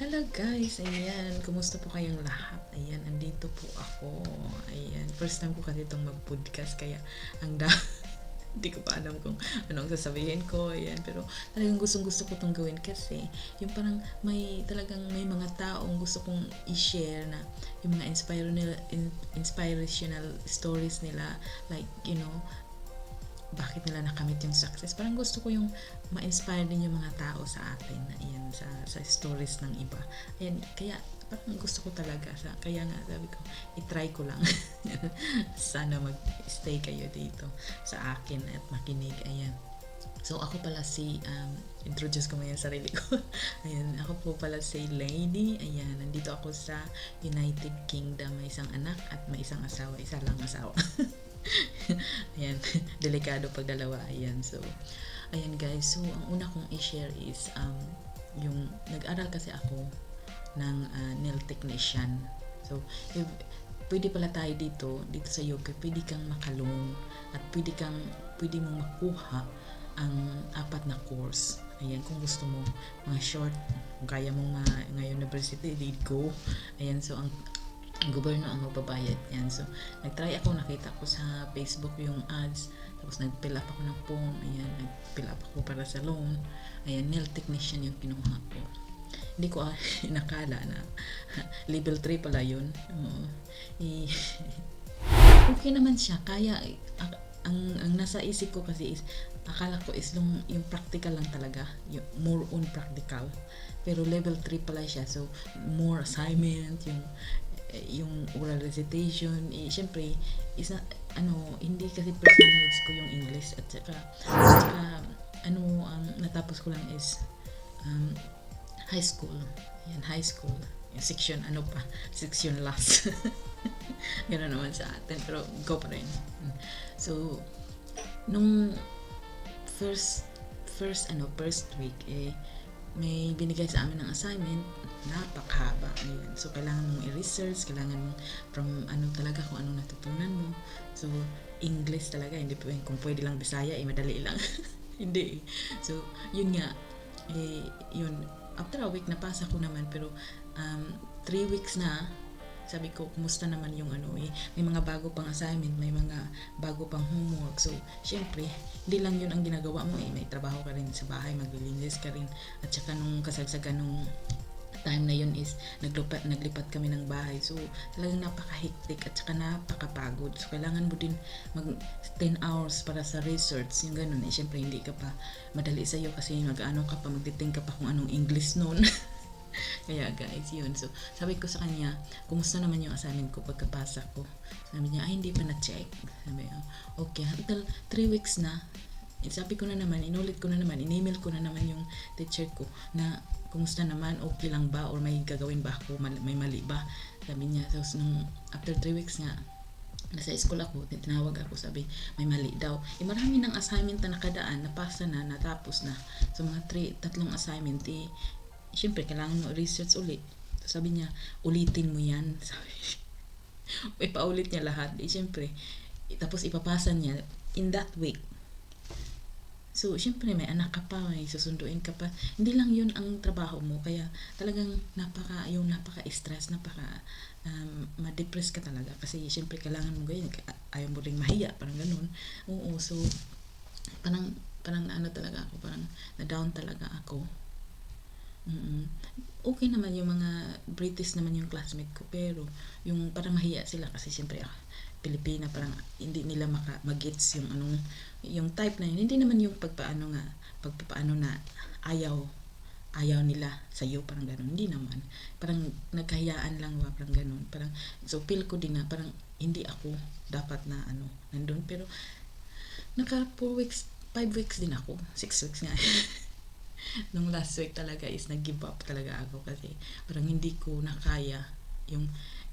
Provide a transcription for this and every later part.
Hello guys, ayan. Kumusta po kayong lahat? Ayan, andito po ako. Ayan, first time ko kasi itong mag-podcast kaya ang da hindi ko pa alam kung anong sasabihin ko. Ayan, pero talagang gustong gusto ko itong gawin kasi yung parang may talagang may mga taong gusto kong i-share na yung mga inspirational, inspirational stories nila like, you know, bakit nila nakamit yung success. Parang gusto ko yung ma-inspire din yung mga tao sa atin. Ayan, sa, sa stories ng iba. Ayan, kaya parang gusto ko talaga. Sa, kaya nga sabi ko, i-try ko lang. Sana mag-stay kayo dito sa akin at makinig. Ayan. So, ako pala si, um, introduce ko mo yung sarili ko. Ayan, ako po pala si Lady. Ayan, nandito ako sa United Kingdom. May isang anak at may isang asawa. Isa lang asawa. ayan, delikado pag dalawa. Ayan, so, ayan guys. So, ang una kong i-share is, um, yung, nag-aral kasi ako ng uh, nail technician. So, if, pwede pala tayo dito, dito sa yoga, pwede kang makalong at pwede kang, pwede mong makuha ang apat na course. Ayan, kung gusto mo, mga short, kung kaya mong ma, ngayon university, di go. Ayan, so ang ang gobyerno ang magbabayad yan. So, nag-try ako, nakita ko sa Facebook yung ads, tapos nag-fill up ako ng form, ayan, nag-fill up ako para sa loan, ayan, nail technician yung kinuha ko. Hindi ko ah, nakala na level 3 pala yun. Uh, i- okay naman siya, kaya, ang, ang nasa isip ko kasi is, akala ko is yung, yung practical lang talaga, yung more on practical. Pero level 3 pala siya, so more assignment, yung yung oral recitation, eh, syempre, isa, ano, hindi kasi first language ko yung English at saka, at saka ano, um, natapos ko lang is um, high school. Yan, high school. Yung section, ano pa, section last. Gano'n naman sa atin, pero go pa rin. So, nung first, first, ano, first week, eh, may binigay sa amin ng assignment napakahaba. Ayun. So, kailangan mong i-research, kailangan mong from ano talaga kung anong natutunan mo. So, English talaga, hindi po kung pwede lang Bisaya, eh, madali lang. hindi. So, yun nga, eh, yun, after a week, napasa ko naman, pero um, three weeks na, sabi ko, kumusta naman yung ano eh, may mga bago pang assignment, may mga bago pang homework. So, syempre, hindi lang yun ang ginagawa mo eh. May trabaho ka rin sa bahay, maglilinis ka rin. At saka nung kasagsagan nung time na yun is naglipat, naglipat kami ng bahay. So, talagang napaka-hectic at saka napakapagod. So, kailangan mo din mag 10 hours para sa research. Yung ganun eh. Siyempre, hindi ka pa madali sa'yo kasi mag-ano ka pa, magtiting ka pa kung anong English noon. Kaya guys, yun. So, sabi ko sa kanya, kumusta naman yung assignment ko pagkapasa ko? Sabi niya, ay, hindi pa na-check. Sabi ko, okay, until 3 weeks na, sabi ko na naman, inulit ko na naman, in-email ko na naman yung teacher ko na kumusta naman, okay lang ba, or may gagawin ba ako, may mali ba? Sabi niya, so, nung after 3 weeks nga, nasa school ako, tinawag ako, sabi, may mali daw. Eh, marami ng assignment na nakadaan, napasa na, natapos na. So, mga three, tatlong assignment, eh, syempre, kailangan mo research ulit. So, sabi niya, ulitin mo yan. Sabi, ipaulit niya lahat. Eh, syempre, tapos ipapasa niya in that week. So, syempre may anak ka pa, may susunduin ka pa. Hindi lang yun ang trabaho mo. Kaya talagang napaka, yung napaka-stress, napaka, um, ma-depress ka talaga. Kasi syempre kailangan mo ganyan. Ayaw mo rin mahiya, parang ganun. Oo, so, parang, parang ano talaga ako, parang na-down talaga ako. Mm-mm. Okay naman yung mga British naman yung classmate ko. Pero, yung parang mahiya sila kasi syempre, ah, Pilipina parang hindi nila maka magets yung anong yung type na yun. Hindi naman yung pagpaano nga pagpaano na ayaw ayaw nila sa iyo parang ganun. Hindi naman. Parang nagkahiyaan lang ba parang ganun. Parang so feel ko din na parang hindi ako dapat na ano nandun. Pero naka 4 weeks 5 weeks din ako. 6 weeks nga nung last week talaga is nag-give up talaga ako kasi parang hindi ko nakaya yung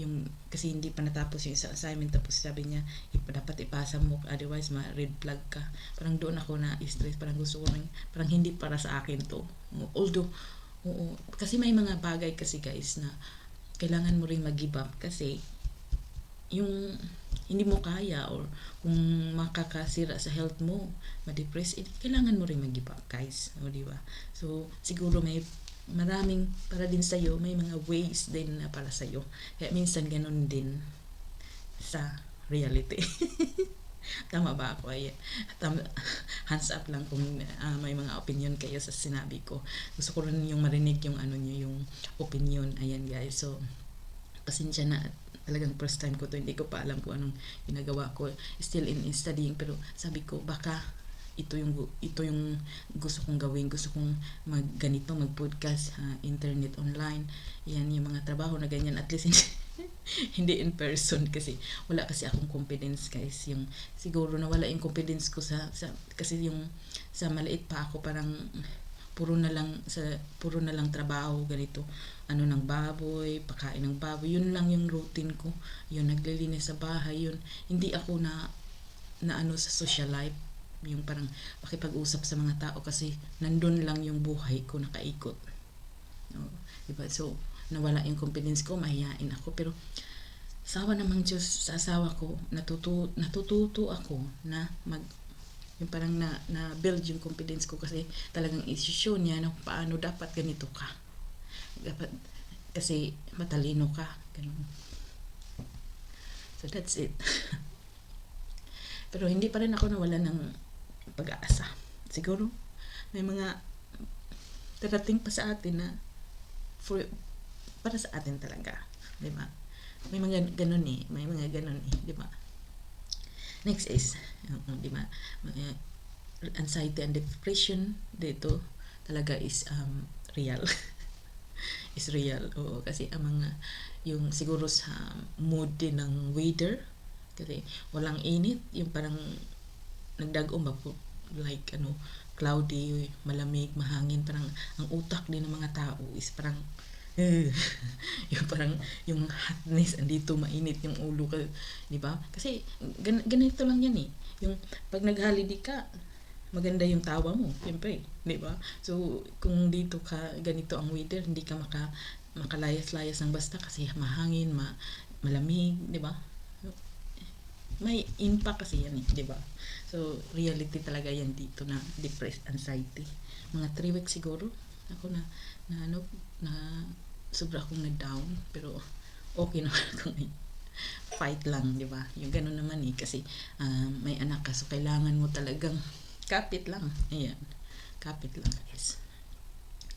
yung kasi hindi pa natapos yung assignment. Tapos sabi niya dapat ipasa mo otherwise ma red flag ka. Parang doon ako na stress parang gusto ko rin parang hindi para sa akin to. Although oo kasi may mga bagay kasi guys na kailangan mo rin mag-give up kasi yung hindi mo kaya or kung makakasira sa health mo, ma-depress, eh, kailangan mo rin mag-give up, guys. O, di ba? So, siguro may maraming para din sa'yo, may mga ways din na para sa'yo. Kaya minsan ganun din sa reality. Tama ba ako? Ay, tam, hands up lang kung uh, may mga opinion kayo sa sinabi ko. Gusto ko rin yung marinig yung ano niyo yung opinion. Ayan guys. So, pasensya na at talagang first time ko to hindi ko pa alam kung anong ginagawa ko. Still in, in studying pero sabi ko baka ito yung ito yung gusto kong gawin gusto kong mag ganito mag podcast uh, internet online yan yung mga trabaho na ganyan. At least hindi, in person kasi wala kasi akong confidence guys. Yung siguro nawala yung confidence ko sa, sa kasi yung sa maliit pa ako parang puro na lang sa puro na lang trabaho ganito. Ano ng baboy pakain ng baboy yun lang yung routine ko. Yun naglilinis sa bahay yun. Hindi ako na na ano sa social life yung parang pakipag-usap sa mga tao kasi nandun lang yung buhay ko nakaikot. No, diba? So nawala yung confidence ko mahihain ako. Pero sawa namang Diyos sa asawa ko natutu natututo ako na mag yung parang na, na build yung confidence ko kasi talagang issue niya na paano dapat ganito ka. Dapat kasi matalino ka ganun. So that's it. Pero hindi pa rin ako nawala ng pag-aasa. Siguro may mga darating pa sa atin na for para sa atin talaga di ba? May mga ganun eh. May mga ganun eh di ba Next is, uh, di ba, uh, anxiety and depression dito talaga is um, real. is real. Oo, kasi ang mga, yung siguro sa mood din ng weather, kasi walang init, yung parang nagdagom ba po, like ano, cloudy, malamig, mahangin, parang ang utak din ng mga tao is parang yung parang yung hotness andito mainit yung ulo ka di ba? Kasi gan, ganito lang yan eh. Yung pag nagholiday ka maganda yung tawa mo siyempre di ba? So kung dito ka ganito ang weather hindi ka maka makalayas-layas ng basta kasi mahangin ma malamig di ba? May impact kasi yan eh di ba? So reality talaga yan dito na depressed anxiety. Mga 3 weeks siguro ako na na ano na sobra akong na-down pero okay naman ako ngayon fight lang, di ba? Yung gano'n naman eh, kasi uh, may anak ka, so kailangan mo talagang kapit lang. Ayan, kapit lang, guys.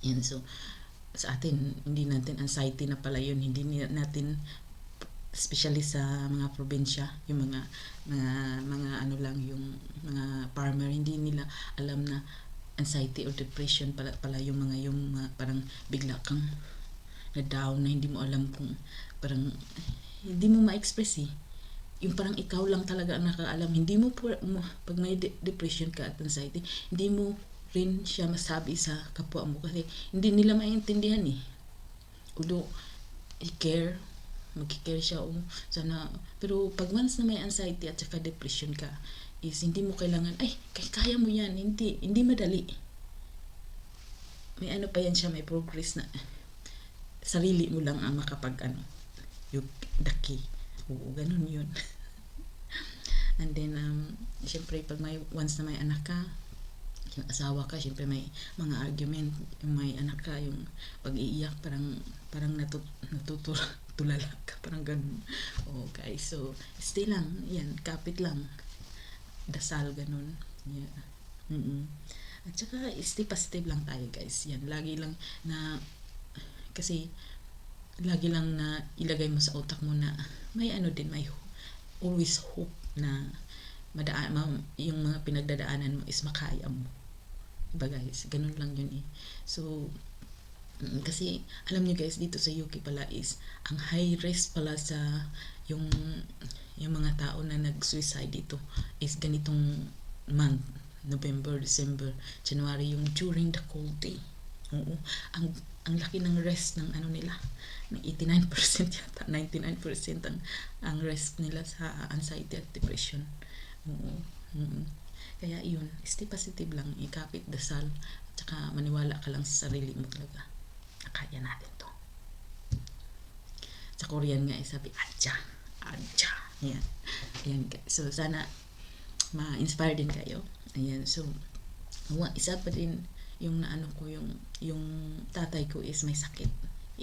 Yan, so, sa atin, hindi natin anxiety na pala yun, hindi natin especially sa mga probinsya, yung mga mga mga ano lang yung mga farmer hindi nila alam na anxiety or depression pala pala yung mga yung mga parang bigla kang na down na hindi mo alam kung parang hindi mo ma-express eh. Yung parang ikaw lang talaga ang nakaalam hindi mo, pag may de- depression ka at anxiety hindi mo rin siya masabi sa kapwa mo kasi hindi nila maintindihan eh. Although i-care mag-care siya o sana pero pag once na may anxiety at saka depression ka is hindi mo kailangan ay kaya mo yan hindi hindi madali. May ano pa yan siya may progress na sarili mo lang ang makapag ano yung daki oo ganun yun. And then um, syempre pag may once na may anak ka yung asawa ka syempre may mga argument yung may anak ka yung pag-iiyak parang parang natut natutulala ka parang ganun guys so stay lang yan kapit lang dasal ganun yeah. Mm-mm. At saka, stay positive lang tayo guys. Yan, lagi lang na, kasi, lagi lang na ilagay mo sa utak mo na, may ano din, may always hope na madaan, ma, yung mga pinagdadaanan mo is makaya mo. Diba guys? Ganun lang yun eh. So, kasi alam niyo guys dito sa UK pala is ang high risk pala sa yung yung mga tao na nag-suicide dito is ganitong month November, December, January, yung during the cold day. Oo. Ang, ang laki ng rest ng ano nila. Ng 89% yata, 99% ang, ang rest nila sa anxiety at depression. Oo. Oo. Kaya yun, stay positive lang, ikapit dasal, at saka maniwala ka lang sa sarili mo talaga. Kaya natin to. Sa Korean nga, eh, sabi, adja, adja. Yan. Yan. So, sana ma-inspire din kayo Ayan, so, isa pa din yung naano ko yung yung tatay ko is may sakit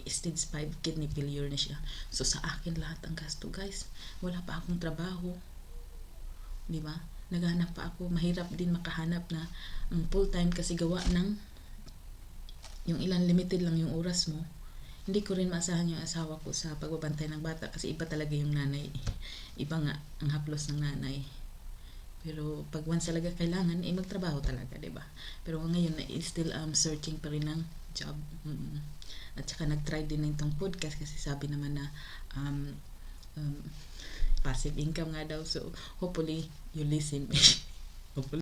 stage 5 kidney failure na siya so sa akin lahat ang gasto guys wala pa akong trabaho di ba naghanap pa ako mahirap din makahanap na um, full time kasi gawa ng yung ilan limited lang yung oras mo hindi ko rin maasahan yung asawa ko sa pagbabantay ng bata kasi iba talaga yung nanay iba nga ang haplos ng nanay pero pag once talaga kailangan, eh magtrabaho talaga, ba? Pero ngayon na eh, still um searching pa rin ng job. Mm. At saka nag-try din ng itong podcast kasi sabi naman na um, um, passive income nga daw. So hopefully you listen. hopefully